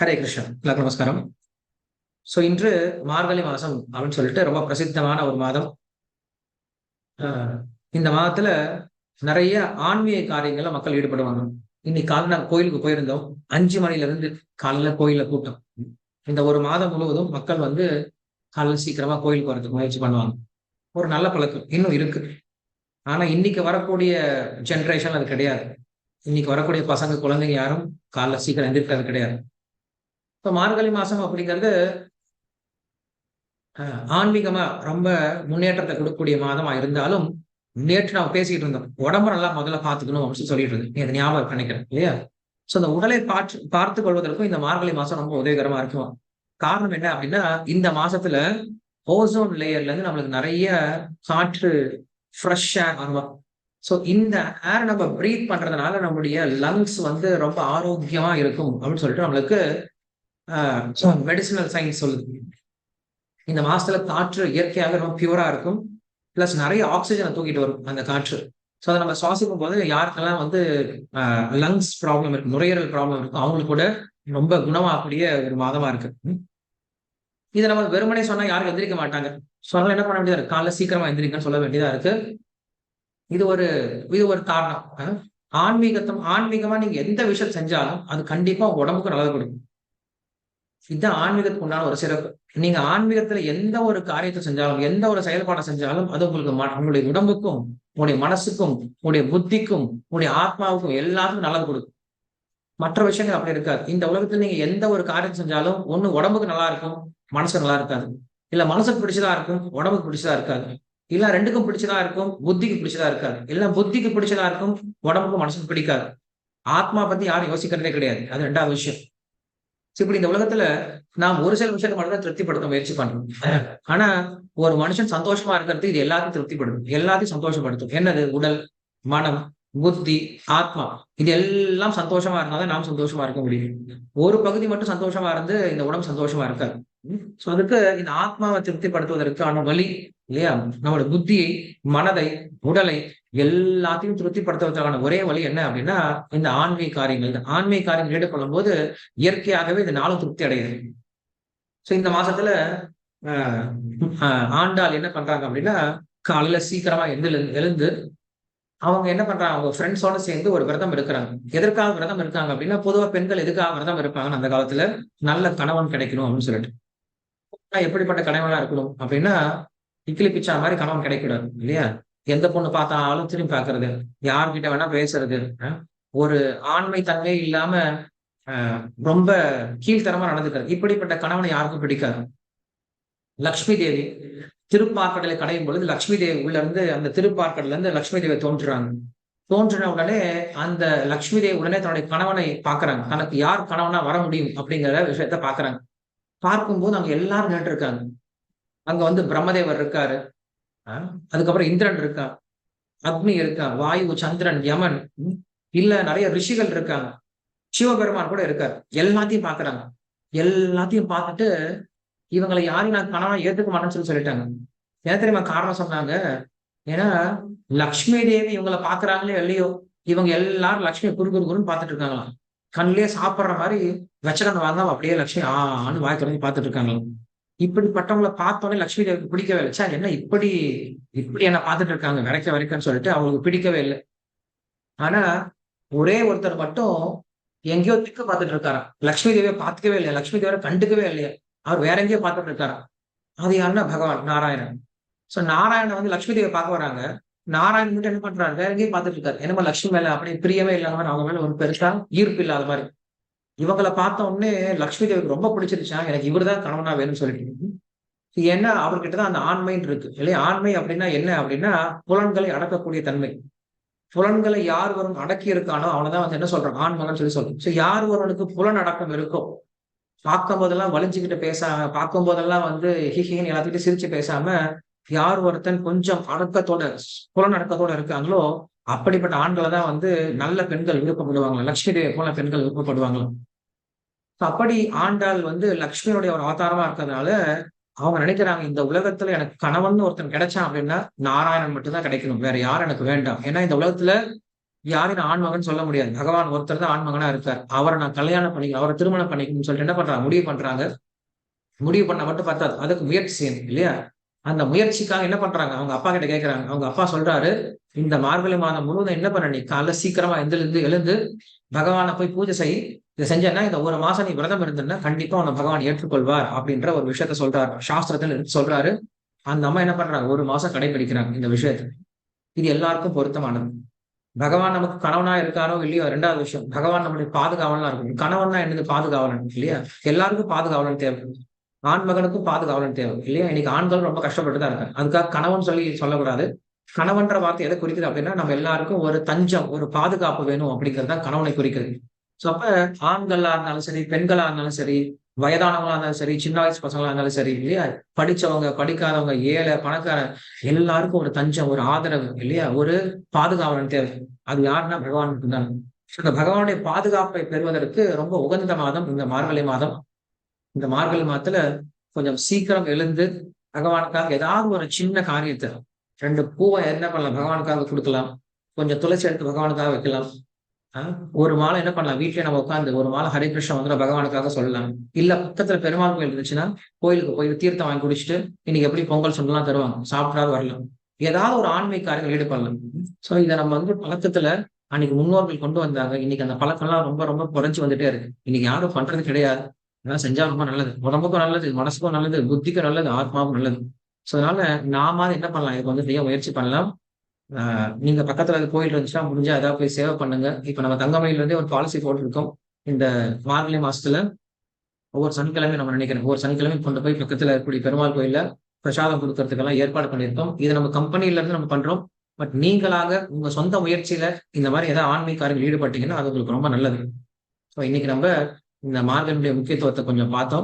ஹரே கிருஷ்ணன் எல்லாருக்கும் நமஸ்காரம். ஸோ இன்று மார்கழி மாதம் அப்படின்னு சொல்லிட்டு ரொம்ப பிரசித்தமான ஒரு மாதம். ஆஹ் இந்த மாதத்துல நிறைய ஆன்மீக காரியங்கள மக்கள் ஈடுபடுவாங்க. இன்னைக்கு காலையில் நாங்கள் கோயிலுக்கு போயிருந்தோம். அஞ்சு மணில இருந்து காலையில கோயில கூட்டம். இந்த ஒரு மாதம் முழுவதும் மக்கள் வந்து காலையில் சீக்கிரமா கோயிலுக்கு வரதுக்கு முயற்சி பண்ணுவாங்க. ஒரு நல்ல பழக்கம். இன்னும் இருக்கு. ஆனா இன்னைக்கு வரக்கூடிய ஜென்ரேஷன் அது கிடையாது. இன்னைக்கு வரக்கூடிய பசங்க குழந்தைங்க யாரும் காலைல சீக்கிரம் எந்திரிக்கிறது கிடையாது. இப்போ மார்கழி மாசம் அப்படிங்கிறது ஆன்மீகமா ரொம்ப முன்னேற்றத்தை கொடுக்கக்கூடிய மாதமா இருந்தாலும் நேற்று நான் பேசிட்டு இருந்தோம். உடம்ப நல்லா முதல்ல பார்த்துக்கணும் அப்படின்னு சொல்லிட்டு இருந்தேன். நீ ஞாபகம் நினைக்கிறேன் இல்லையா? ஸோ அந்த உடலை பார்த்து பார்த்து கொள்வதற்கும் இந்த மார்கழி மாசம் ரொம்ப உதவிகரமா இருக்கும். காரணம் என்ன அப்படின்னா இந்த மாசத்துல ஓசோன் லேயர்ல இருந்து நம்மளுக்கு நிறைய காற்று ஃப்ரெஷ் ஏர் வரும்? ஸோ இந்த ஏர் நம்ம ப்ரீத் பண்றதுனால நம்மளுடைய லங்ஸ் வந்து ரொம்ப ஆரோக்கியமா இருக்கும் அப்படின்னு சொல்லிட்டு நம்மளுக்கு மெடிசினல் சயின்ஸ் சொல்லுது. இந்த மாசத்துல காற்று இயற்கையாக ரொம்ப பியூரா இருக்கும். பிளஸ் நிறைய ஆக்சிஜனை தூக்கிட்டு வரும் அந்த காற்று. ஸோ அதை நம்ம சுவாசிக்கும் போது யாருக்கெல்லாம் வந்து லங்ஸ் ப்ராப்ளம் இருக்கு நுரையீரல் ப்ராப்ளம் இருக்கும் அவங்களுக்கு கூட ரொம்ப குணமாகக்கூடிய ஒரு மாதமா இருக்கு. இதை நம்ம வெறுமனே சொன்னா யாரும் எந்திரிக்க மாட்டாங்க. சொன்னாலும் என்ன பண்ண வேண்டியதா இருக்கு? காலைல சீக்கிரமா எந்திரிக்கன்னு சொல்ல வேண்டியதா இருக்கு. இது ஒரு இது ஒரு காரணம். ஆன்மீகத்தம் ஆன்மீகமா நீங்க எந்த விஷயம் செஞ்சாலும் அது கண்டிப்பா உடம்புக்கு நல்லது கொடுக்கும். இதுதான் ஆன்மீகத்துக்கு உண்டான ஒரு சிறப்பு. நீங்க ஆன்மீகத்துல எந்த ஒரு காரியத்தை செஞ்சாலும் எந்த ஒரு செயல்பாடை செஞ்சாலும் அது உங்களுக்கு ம- உங்களுடைய உடம்புக்கும் உங்களுடைய மனசுக்கும் உங்களுடைய புத்திக்கும் உங்களுடைய ஆத்மாவுக்கும் எல்லாத்துக்கும் நல்லது கொடுக்கும். மற்ற விஷயங்கள் அப்படி இருக்காது. இந்த உலகத்துல நீங்க எந்த ஒரு காரியம் செஞ்சாலும் ஒண்ணு உடம்புக்கு நல்லா இருக்கும் மனசு நல்லா இருக்காது. இல்ல மனசுக்கு பிடிச்சதா இருக்கும் உடம்புக்கு பிடிச்சதா இருக்காது. இல்ல ரெண்டுக்கும் பிடிச்சதா இருக்கும் புத்திக்கு பிடிச்சதா இருக்காது. இல்ல புத்திக்கு பிடிச்சதா இருக்கும் உடம்புக்கும் மனசுக்கு பிடிக்காது. ஆத்மா பத்தி யாரும் யோசிக்கிறதே கிடையாது. அது ரெண்டாவது விஷயம். இப்படி இந்த உலகத்துல நாம் ஒரு சில விஷயத்தை மட்டும் தான் திருப்திப்படுத்த முயற்சி பண்றோம். ஆனா ஒரு மனுஷன் சந்தோஷமா இருக்கிறதுக்கு இது எல்லாத்தையும் திருப்திப்படுத்தும். எல்லாத்தையும் சந்தோஷப்படுத்தும். என்னது? உடல் மனம் புத்தி ஆத்மா. இது எல்லாம் சந்தோஷமா இருந்தாதான் நாம் சந்தோஷமா இருக்க முடியும். ஒரு பகுதி மட்டும் சந்தோஷமா இருந்து இந்த உடம்பு சந்தோஷமா இருக்காது. சோ அதுக்கு இந்த ஆத்மாவை திருப்திப்படுத்துவதற்கான வழி இல்லையா? நம்மளோட புத்தியை மனதை உடலை எல்லாத்தையும் திருப்திப்படுத்துவதற்கான ஒரே வழி என்ன அப்படின்னா இந்த ஆண்மை காரியங்கள். இந்த ஆண்மை காரியங்கள் ஈடுபடும் போது இயற்கையாகவே இந்த நாளும் திருப்தி அடையுது. ஸோ இந்த மாசத்துல ஆஹ் ஆண்டாள் என்ன பண்றாங்க அப்படின்னா காலையில சீக்கிரமா எழுந்து எழுந்து அவங்க என்ன பண்றாங்க? அவங்க ஃப்ரெண்ட்ஸோட சேர்ந்து ஒரு விரதம் இருக்கிறாங்க. எதற்காக விரதம் இருக்காங்க அப்படின்னா பொதுவாக பெண்கள் எதுக்காக விரதம் இருப்பாங்கன்னு அந்த காலத்துல நல்ல கணவன் கிடைக்கணும் அப்படின்னு சொல்லிட்டு. எப்படிப்பட்ட கணவனா இருக்கணும் அப்படின்னா இக்கிலி பிச்சா மாதிரி கணவன் கிடைக்கூடாது இல்லையா? எந்த பொண்ணு பார்த்தாலும் திரும்பி பார்க்கறது. யார்கிட்ட வேணா பேசுறது. ஒரு ஆண்மை தன்மை இல்லாம ரொம்ப கீழ்த்தரமா நடந்துக்கிறது. இப்படிப்பட்ட கணவனை யாருக்கும் பிடிக்காது. லக்ஷ்மி தேவி திருப்பார்க்கடலை கடையும் பொழுது லக்ஷ்மி தேவி உள்ள இருந்து அந்த திருப்பார்க்கடல இருந்து லக்ஷ்மி தேவி தோன்றுறாங்க. தோன்றின உடனே அந்த லக்ஷ்மி தேவி உடனே தன்னுடைய கணவனை பாக்குறாங்க தனக்கு யார் கணவனா வர முடியும் அப்படிங்கிற விஷயத்த பாக்குறாங்க பார்க்கும்போது அங்க எல்லாரும் நின்று இருக்காங்க அங்க வந்து பிரம்மதேவர் இருக்காரு. அதுக்கப்புறம் இந்திரன் இருக்கா? அக்னி இருக்கா? வாயு சந்திரன் யமன். இல்ல நிறைய ரிஷிகள் இருக்காங்க. சிவபெருமான் கூட இருக்காரு. எல்லாத்தையும் பாக்குறாங்க எல்லாத்தையும் பார்த்துட்டு இவங்களை யாரையும் நான் கணவனை ஏத்துக்க மாட்டேன்னு சொல்லி சொல்லிட்டாங்க. ஏன் தெரியுமா காரணம் சொன்னாங்க? ஏன்னா லக்ஷ்மி தேவி இவங்களை பாக்குறாங்களே இல்லையோ இவங்க எல்லாரும் லக்ஷ்மி குரு குரு குருன்னு பார்த்துட்டு இருக்காங்களாம். கண்ணிலே சாப்பிடுற மாதிரி வச்சகன் வாங்காம அப்படியே லக்ஷ்மி ஆன்னு வாய் தொடங்கி பார்த்துட்டு இருக்காங்களாம். இப்படிப்பட்டவங்களை பார்த்தோன்னே லட்சுமி தேவிக்கு பிடிக்கவே இல்லை. சார் என்ன இப்படி இப்படி என்ன பார்த்துட்டு இருக்காங்க விரைக்க வரைக்கன்னு சொல்லிட்டு அவங்களுக்கு பிடிக்கவே இல்லை. ஆனா ஒரே ஒருத்தர் மட்டும் எங்கேயோ திக்கு பார்த்துட்டு இருக்காராம் லக்ஷ்மி தேவியை பார்த்துக்கவே இல்லையா? லக்ஷ்மி தேவியை கண்டுக்கவே இல்லையா? அவர் வேற எங்கேயோ பார்த்துட்டு இருக்காராம் அது யாருன்னா பகவான் நாராயணன். சோ நாராயணன் வந்து லக்ஷ்மி தேவியை பார்க்க வராங்க. நாராயணன் மட்டும் என்ன பண்றாரு? வேற எங்கேயும் பார்த்துட்டு இருக்காரு. என்னமோ லக்ஷ்மி மேல அப்படியே பிரியமே இல்லாத மாதிரி அவங்க மேல ஒரு பெருசா ஈர்ப்பு இல்லாத மாதிரி. இவங்களை பார்த்த உடனே லக்ஷ்மி தேவிக்கு ரொம்ப பிடிச்சிருச்சா? எனக்கு இவர் தான் கணவனா வேணும்னு சொல்லிட்டு ஏன்னா அவர்கிட்ட தான் அந்த ஆண்மைன்னு இருக்கு. இல்லையா ஆண்மை அப்படின்னா என்ன? அப்படின்னா புலன்களை அடக்கக்கூடிய தன்மை. புலன்களை யார் வரும் அடக்கி இருக்கானோ அவனதான் வந்து என்ன சொல்றான்? ஆண்மகன் சொல்லி சொல்றோம் சோ யார் ஒருவனுக்கு புலன் அடக்கம் இருக்கோ பார்க்கும் போதெல்லாம் வலிஞ்சுக்கிட்டு பேசாம பார்க்கும் போதெல்லாம் வந்து ஹிஹின்னு எல்லாத்துக்கிட்டும் சிரிச்சு பேசாம யார் ஒருத்தன் கொஞ்சம் அடக்கத்தோட புலன் அடக்கத்தோட இருக்காங்களோ அப்படிப்பட்ட ஆண்களை தான் வந்து நல்ல பெண்கள் விருப்பப்படுவாங்களா லட்சுமி தேவி போல பெண்கள் விருப்பப்படுவாங்களாம். அப்படி ஆண்டாள் வந்து லக்ஷ்மியுடைய ஒரு அவதாரமா இருக்கிறதுனால அவங்க நினைக்கிறாங்க இந்த உலகத்துல எனக்கு கணவன் ஒருத்தன் கிடைச்சான் அப்படின்னா நாராயணன் மட்டும்தான் கிடைக்கணும். வேற யாரும் எனக்கு வேண்டாம். ஏன்னா இந்த உலகத்துல யாரையும் ஆண்மகன் சொல்ல முடியாது. பகவான் ஒருத்தர் தான் ஆண்மகனா இருக்கார். அவரை நான் கல்யாணம் பண்ணிக்கணும் அவரை திருமணம் பண்ணிக்கணும்னு சொல்லிட்டு என்ன பண்றாங்க? முடிவு பண்றாங்க. முடிவு பண்ண மட்டும் பார்த்தாது அதுக்கு முயற்சி செய்யணும் இல்லையா? அந்த முயற்சிக்காக என்ன பண்றாங்க? அவங்க அப்பா கிட்ட கேட்கறாங்க அவங்க அப்பா சொல்றாரு இந்த மார்கழி மாதம் முழுவதும் என்ன பண்ண நீ காலைல சீக்கிரமா எழுந்து எழுந்து பகவானை போய் பூஜை செய். இதை செஞ்சேன்னா இந்த ஒரு மாசம் நீ விரதம் இருந்தேன்னா கண்டிப்பா உன்னை பகவான் ஏற்றுக்கொள்வார் அப்படின்ற ஒரு விஷயத்த சொல்றாரு. சாஸ்திரத்துல சொல்றாரு. அந்த அம்மா என்ன பண்றாங்க? ஒரு மாசம் கடைபிடிக்கிறாங்க இந்த விஷயத்த. இது எல்லாருக்கும் பொருத்தமானது. பகவான் நமக்கு கணவனா இருக்காரோ இல்லையோ ரெண்டாவது விஷயம் பகவான் நம்மளுடைய பாதுகாவலனா இருக்கும். கணவன்னா என்னது? பாதுகாவலன் இல்லையா? எல்லாருக்கும் பாதுகாவலன் தேவை. ஆண் மகனுக்கும் பாதுகாவலன் தேவை இல்லையா? இன்னைக்கு ஆண்கள் ரொம்ப கஷ்டப்பட்டு தான் இருக்காங்க. அதுக்காக கணவன் சொல்லி சொல்லக்கூடாது. கணவன்ற வார்த்தை எதை குறிக்குது அப்படின்னா நம்ம எல்லாருக்கும் ஒரு தஞ்சம் ஒரு பாதுகாப்பு வேணும் அப்படிங்கறதுதான் கணவனை குறிக்கிறது ஸோ அப்ப ஆண்களா இருந்தாலும் சரி பெண்களா இருந்தாலும் சரி வயதானவங்களா இருந்தாலும் சரி சின்ன வயசு பசங்களா இருந்தாலும் சரி இல்லையா? படிச்சவங்க படிக்காதவங்க ஏழை பணக்கார எல்லாருக்கும் ஒரு தஞ்சம் ஒரு ஆதரவு இல்லையா? ஒரு பாதுகாவலன் தேவை. அது யாருன்னா பகவானுக்கு தான் இந்த பகவானுடைய பாதுகாப்பை பெறுவதற்கு ரொம்ப உகந்த மாதம் இந்த மார்கழி மாதம். இந்த மார்கழி மாதத்துல கொஞ்சம் சீக்கிரம் எழுந்து பகவானுக்காக ஏதாவது ஒரு சின்ன காரியத்தை ரெண்டு பூவை என்ன பண்ணலாம்? பகவானுக்காக கொடுக்கலாம். கொஞ்சம் துளசி எடுத்து பகவானுக்காக வைக்கலாம். ஒரு மாலை என்ன பண்ணலாம்? வீட்டுல நம்ம உட்காந்து ஒரு மாலை ஹரே கிருஷ்ண வந்து பகவானுக்காக சொல்லலாம். இல்ல பக்கத்துல பெருமாள் கோயில் இருந்துச்சுன்னா கோயிலுக்கு போய் தீர்த்தம் வாங்கி குடிச்சிட்டு இன்னைக்கு எப்படி பொங்கல் சொல்லலாம் தருவாங்க? சாப்பிட்டாது வரலாம். ஏதாவது ஒரு ஆண்மை காரியங்கள் ஈடுபடலாம். சோ இதை நம்ம வந்து பழக்கத்துல அன்னைக்கு முன்னோர்கள் கொண்டு வந்தாங்க. இன்னைக்கு அந்த பழக்கம்லாம் ரொம்ப ரொம்ப குறைஞ்சு வந்துட்டே இருக்கு. இன்னைக்கு யாரும் பண்றது கிடையாது. அதெல்லாம் செஞ்சா ரொம்ப நல்லது. உடம்புக்கும் நல்லது மனசுக்கும் நல்லது புத்திக்கும் நல்லது ஆத்மாவுக்கும் நல்லது. ஸோ அதனால நாம என்ன பண்ணலாம்? இதுக்கு வந்து செய்ய முயற்சி பண்ணலாம். நீங்க பக்கத்துல அது கோயில் இருந்துச்சுன்னா முடிஞ்சா ஏதாவது போய் சேவை பண்ணுங்க. இப்ப நம்ம தங்கமயில இருந்தே ஒரு பாலிசி போட்டிருக்கோம். இந்த மார்கழி மாசத்துல ஒவ்வொரு சனிக்கிழமையும் நம்ம நினைக்கிறோம். ஒவ்வொரு சனிக்கிழமையும் கொண்டு போய் பக்கத்துல இருக்கக்கூடிய பெருமாள் கோயில பிரசாதம் கொடுக்கறதுக்கெல்லாம் ஏற்பாடு பண்ணியிருக்கோம். இது நம்ம கம்பெனில இருந்து நம்ம பண்றோம். பட் நீங்களாக உங்க சொந்த முயற்சியில இந்த மாதிரி ஏதாவது ஆன்மீக காரியங்கள் ஈடுபட்டீங்கன்னா அது உங்களுக்கு ரொம்ப நல்லது. ஸோ இன்னைக்கு நம்ம இந்த மார்கனுடைய முக்கியத்துவத்தை கொஞ்சம் பார்த்தோம்.